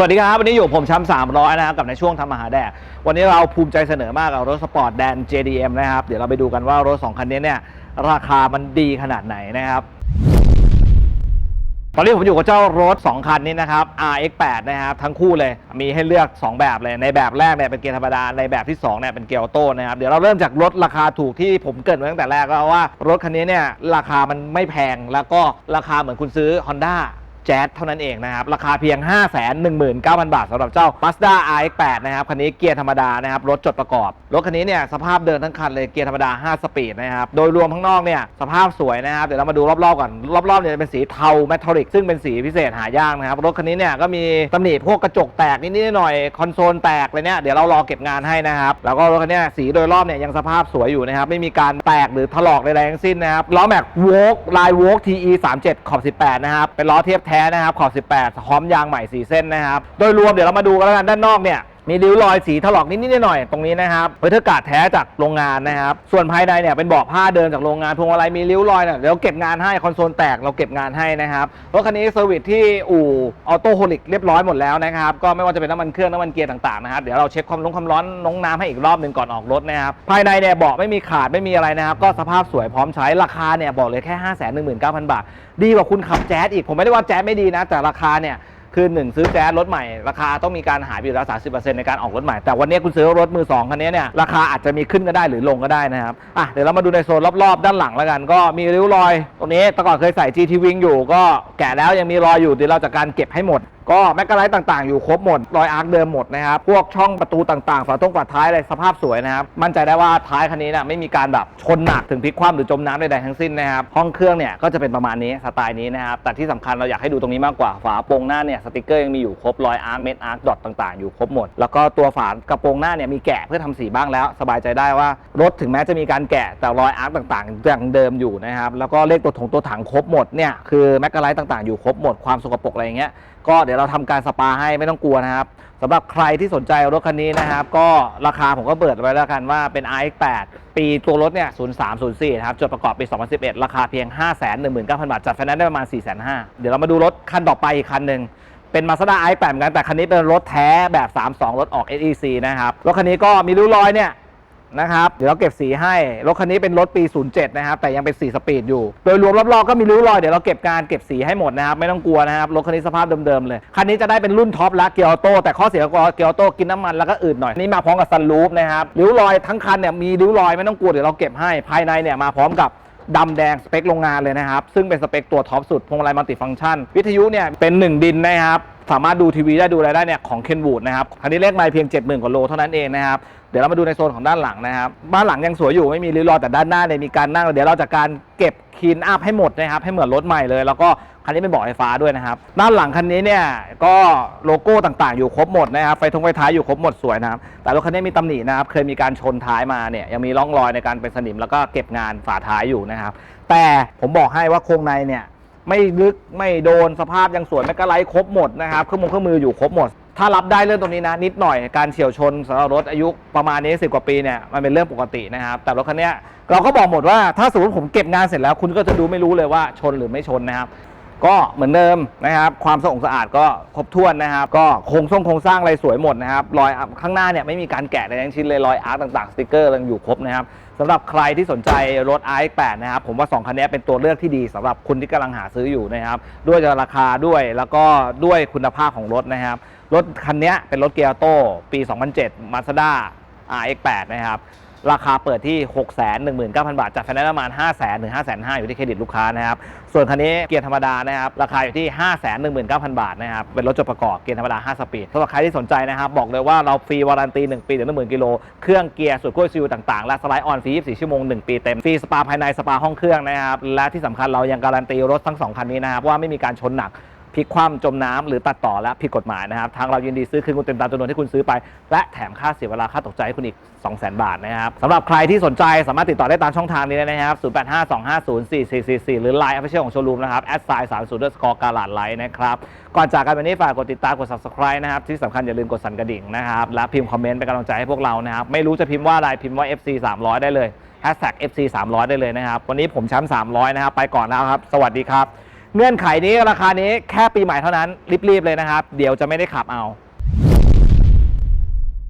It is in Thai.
สวัสดีครับ วันนี้อยู่ผมช้ำสามร้อยนะครับกับในช่วงทำอาหาแดก วันนี้เราภูมิใจเสนอมากกับรถสปอร์ตแดน JDM นะครับ เดี๋ยวเราไปดูกันว่ารถ 2 คันนี้เนี่ย ราคามันดีขนาดไหนนะครับ ตอนนี้ผมอยู่กับเจ้ารถ 2 คันนี้นะครับ RX8 นะครับ ทั้งคู่เลยมีให้เลือก 2 แบบเลยในแบบแรกเนี่ยเป็นเกียร์ธรรมดา ในแบบที่2เนี่ยเป็นเกียร์ออโต้นะครับเดี๋ยวเราเริ่มจากรถราคาถูกที่ผมเกิดไว้ตั้งแต่แรกแล้วว่ารถคันนี้เนี่ยราคามันไม่แพงแล้วก็ราคาเหมือนคุณซื้อ Honda แจ๊สเท่านั้นเองนะครับ ราคาเพียง 5 1 9 0 0 0 บาทสำหรับเจ้า Mazda RX8 นะครับ คันนี้เกียร์ธรรมดานะครับ รถจดประกอบ รถคันนี้เนี่ยสภาพเดินทั้งคันเลยเกียร์ธรรมดา 5 สปีดนะครับ โดยรวมข้างนอกเนี่ยสภาพสวยนะครับ เดี๋ยวเรามาดูรอบๆก่อน รอบๆเนี่ยจะเป็นสีเทาเมทัลลิกซึ่งเป็นสีพิเศษหายากนะครับ รถคันนี้เนี่ยก็มีตำหนิพวกกระจกแตกนิดๆหน่อยคอนโซลแตกอะไรเนี่ยเดี๋ยวเรารอเก็บงานให้นะครับแล้วก็รถคันนี้สีโดยรอบเนี่ยยังสภาพสวยอยู่นะครับไม่มีการแตกหรือถลอกใดๆทั้งสิ้นนะครับล้อแม็กโวกลายโวก TE 37 ขอบ18นะครับเป็นล้อเทียบแท้นะครับขอบ 18 พร้อมยางใหม่ 4 เส้นนะครับ โดยรวมเดี๋ยวเรามาดูกันแล้วกันด้านนอกเนี่ย มีริ้วรอยสีถลอกนิดๆหน่อยๆตรงนี้นะครับเวทอร์การ์ดแท้จากโรงงานนะครับ ส่วนภายในเนี่ยเป็นเบาะผ้าเดินจากโรงงานพวงมาลัยมีริ้วรอยเนี่ยเดี๋ยวเก็บงานให้คอนโซลแตกเราเก็บงานให้นะครับรถคันนี้เซอร์วิสที่อู่ออโต้โฮลิกเรียบร้อยหมดแล้วนะครับก็ไม่ว่าจะเป็นน้ำมันเครื่องน้ำมันเกียร์ต่างๆนะครับเดี๋ยวเราเช็คความร้อนความร้อนน้องน้ำให้อีกรอบหนึ่งก่อนออกรถนะครับภายในเนี่ยเบาะไม่มีขาดไม่มีอะไรนะครับก็สภาพสวยพร้อมใช้ราคาเนี่ยบอกเลยแค่ 5 1 9 0 0 0 บาท ดีกว่าคุณขับแจ๊สอีกผมไม่ได้ว่าแจ๊สไม่ดีนะแต่ราคาเนี่ย คือหนึ่งซื้อแจ๊สรถใหม่ราคาต้องมีการหายไปอยู่แล้ว30%ในการออกรถใหม่ แต่วันนี้คุณซื้อรถมือสองคันนี้เนี่ยราคาอาจจะมีขึ้นก็ได้หรือลงก็ได้นะครับอะเดี๋ยวเรามาดูในโซนรอบๆ ด้านหลังแล้วกัน ก็มีริ้วรอย ตรงนี้แต่ก่อนเคยใส่ GT Wing อยู่ก็แกะแล้วยังมีรอยอยู่เดี๋ยวเราจะการเก็บให้หมด ก็แมกกาไลท์ต่างๆ อยู่ครบหมดรอยอาร์คเดิมหมดนะครับ พวกช่องประตูต่างๆ ฝาต้งฝาท้ายอะไรสภาพสวยนะครับ มั่นใจได้ว่าท้ายคันนี้เนี่ยไม่มีการแบบชนหนักถึงพลิกคว่ำหรือจมน้ำใดๆทั้งสิ้นนะครับ ห้องเครื่องเนี่ยก็จะเป็นประมาณนี้สไตล์นี้นะครับ แต่ที่สำคัญเราอยากให้ดูตรงนี้มากกว่า ฝาโปรงหน้าเนี่ยสติกเกอร์ยังมีอยู่ครบรอยอาร์คเม็ดอาร์คดอทต่างๆ อยู่ครบหมด แล้วก็ตัวฝากระโปรงหน้าเนี่ยมีแกะเพื่อทำสีบ้างแล้ว สบายใจได้ว่ารถถึงแม้จะมีการแกะแต่รอยอาร์คต่างๆยังเดิมอยู่นะครับแล้วก็เลขตัวถงตัวถังครบหมดเนี่ยคือแมกกาไลท์ต่างๆอยู่ครบหมดความสกปรกอะไรอย่างเงี้ยก็เดี๋ยวเราทำการสปาให้ไม่ต้องกลัวนะครับสำหรับใครที่สนใจรถคันนี้นะครับ ก็ราคาผมก็เปิดไว้แล้วกันว่าเป็น RX8 ปีตัวรถเนี่ย 0304 นะครับ จดประกอบปี 2011 ราคาเพียง 519,000 บาท จัดไฟแนนซ์ได้ประมาณ 4 5 0 0 0เดี๋ยวเรามาดูรถคันต่อไปอีกคันหนึ่งเป็น Mazda RX8 เหมือนกันแต่คันนี้เป็นรถแท้แบบ 32 รถออก SEC นะครับ รถคันนี้ก็มีริ้วรอยเนี่ย นะครับ เดี๋ยวเราเก็บสีให้ รถคันนี้เป็นรถปี 07 นะครับ แต่ยังเป็นสีสปีดอยู่ โดยรวมรอบๆก็มีริ้วรอย เดี๋ยวเราเก็บการเก็บสีให้หมดนะครับ ไม่ต้องกลัวนะครับ รถคันนี้สภาพเดิมๆเลย คันนี้จะได้เป็นรุ่นท็อปและเกียร์ออโต้ แต่ข้อเสียก็เกียร์ออโต้กินน้ำมันแล้วก็อืดหน่อย นี่มาพร้อมกับซันรูฟนะครับ ริ้วรอยทั้งคันเนี่ยมีริ้วรอยไม่ต้องกลัว เดี๋ยวเราเก็บให้ ภายในเนี่ยมาพร้อมกับดำแดงสเปคโรงงานเลยนะครับ ซึ่งเป็นสเปคตัวท็อปสุดพวงมาลัยมัลติฟังก์ชัน วิทยุเนี่ยเป็นหนึ่งดินนะครับ สามารถดูทีวีได้ดูอะไรได้เนี่ยของเคนวูดนะครับคันนี้เลขไมล์เพียง 70,000กว่าโลเท่านั้นเองนะครับเดี๋ยวเรามาดูในโซนของด้านหลังนะครับบ้านหลังยังสวยอยู่ไม่มีริ้วรอยแต่ด้านหน้าเนี่ยมีการนั่งเดี๋ยวเราจะการเก็บคีนอัพให้หมดนะครับให้เหมือนรถใหม่เลย แล้วก็คันนี้เป็นเบาะไฟฟ้าด้วยนะครับด้านหลังคันนี้เนี่ยก็โลโก้ต่างๆ อยู่ครบหมดนะครับไฟทงไฟท้ายอยู่ครบหมดสวยนะครับแต่รถคันนี้มีตำหนินะครับเคยมีการชนท้ายมาเนี่ยยังมีร่องรอยในการเป็นสนิมแล้วก็เก็บงานฝาท้ายอยู่นะครับแต่ผมบอกให้ว่าโครงในเนี่ย ไม่ลึกไม่โดนสภาพยังสวยแมกกาไลท์ครบหมดนะครับเครื่องมือเครื่องมืออยู่ครบหมด ถ้ารับได้เรื่องตรงนี้นะ นิดหน่อยการเฉียวชนสำหรับรถอายุประมาณนี้ 10 กว่าปีเนี่ยมันเป็นเรื่องปกตินะครับ แต่รถคันนี้เราก็บอกหมดว่าถ้าสมมติผมเก็บงานเสร็จแล้ว คุณก็จะดูไม่รู้เลยว่าชนหรือไม่ชนนะครับ ก็เหมือนเดิมนะครับ ความสะอาดสะอาดก็ครบถ้วนนะครับ ก็โครงสร้างโครงสร้างอะไรสวยหมดนะครับ รอยข้างหน้าเนี่ยไม่มีการแกะในทั้งชิ้นเลยรอยอาร์ตต่างๆสติกเกอร์ยังอยู่ครบนะครับสำหรับใครที่สนใจรถ i8 นะครับ ผมว่า 2 คันนี้เป็นตัวเลือกที่ดีสำหรับคุณที่กำลังหาซื้ออยู่นะครับ ด้วยราคาด้วยแล้วก็ด้วยคุณภาพของรถนะครับ รถคันนี้เป็นรถเกียร์โต้ปี 2007 Mazda RX8 นะครับ ราคาเปิดที่ 6 1 9 0 0 0 บาทจากไฟแนนซ์ประมาณ 5 0 0 0 0 0ถึง5 5 0 0 0อยู่ที่เครดิตลูกค้านะครับ ส่วนคันนี้เกียร์ธรรมดานะครับ ราคาอยู่ที่ 5 1 9 0 0 0 บาทนะครับ เป็นรถจดประกอบเกียร์ธรรมดา 5 สปีดสำหรับใครที่สนใจนะครับ บอกเลยว่าเราฟรีวารันตี 1 ปีถึง10,000กิโล เครื่องเกียร์สุดขั้วซิลต่างๆ และสไลด์ออนฟรี24ชั่วโมง 1 ปีเต็ม ฟรีสปาภายในสปาห้องเครื่องนะครับ และที่สำคัญเรายังการันตีรถทั้งสองคันนี้นะครับว่าไม่มีการชนหนัก ลิกคว่ำจมน้ำหรือตัดต่อและผิดกฎหมายนะครับทางเรายินดีซื้อคืนคุณเต็มตามจำนวนที่คุณซื้อไป และแถมค่าเสียเวลาค่าตกใจให้คุณอีก 200,000 บาทนะครับสำหรับใครที่สนใจสามารถติดต่อได้ตามช่องทางนี้นะครับ 0852504444 หรือ Line Official ของโชว์รูมนะครับแอดไซน์30ด้วยสกอร์การ์ลาดไลท์นะครับก่อนจากกันวันนี้ฝากกดติดตามกด subscribe นะครับที่สำคัญอย่าลืมกดสั่นกระดิ่งนะครับและพิมพ์คอมเมนต์เป็นกำลังใจให้พวกเรานะครับไม่รู้จะพิมพ์ว่าอะไรพิมพ์ว่า FC 300ได้เลย FC 300ได้เลยนะครับวันนี้ผมแชมป์300นะครับไปก่อนแล้วครับ สวัสดีครับ เงื่อนไขนี้ราคานี้แค่ปีใหม่เท่านั้นรีบๆเลยนะครับ เดี๋ยวจะไม่ได้ขับเอา